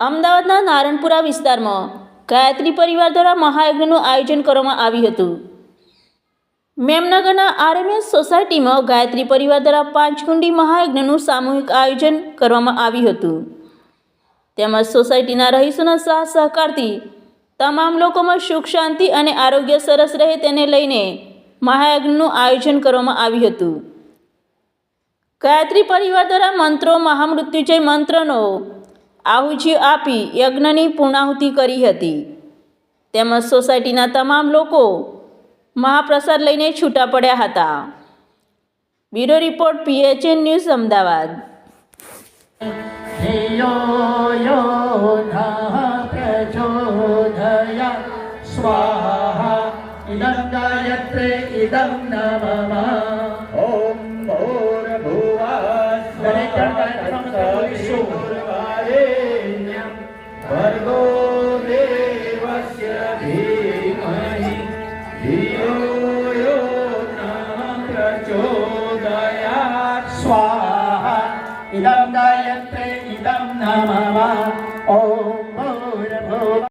અમદાવાદના નારણપુરા વિસ્તારમાં ગાયત્રી પરિવાર દ્વારા મહાયજ્ઞનું આયોજન કરવામાં આવ્યું હતું. મેમનગરના આરએમએસ સોસાયટીમાં ગાયત્રી પરિવાર દ્વારા પાંચકુંડી મહાયજ્ઞનું સામૂહિક આયોજન કરવામાં આવ્યું હતું. તેમજ સોસાયટીના રહીશોના સાથ સહકારથી તમામ લોકોમાં સુખ, શાંતિ અને આરોગ્ય સરસ રહે તેને લઈને મહાયજ્ઞનું આયોજન કરવામાં આવ્યું હતું. ગાયત્રી પરિવાર દ્વારા મંત્રો, મહામૃત્યુજય મંત્રનો આહુજીઓ આપી યજ્ઞની પૂર્ણાહુતિ કરી હતી તેમજ સોસાયટીના તમામ લોકો મહાપ્રસાદ લઈને છૂટા પડ્યા હતા bureau report PHN news Ahmedabad धियो यो नः प्रचोदया स्वाहा इदं गायत्रे इदं नमः ॐ भूर्भुवस्वरेण्यं ભર્ગો દેવસ્ય ધીમહિ ધિયો યો ન પ્રચોદયાત સ્વાહા ઇદમ દાયત્રે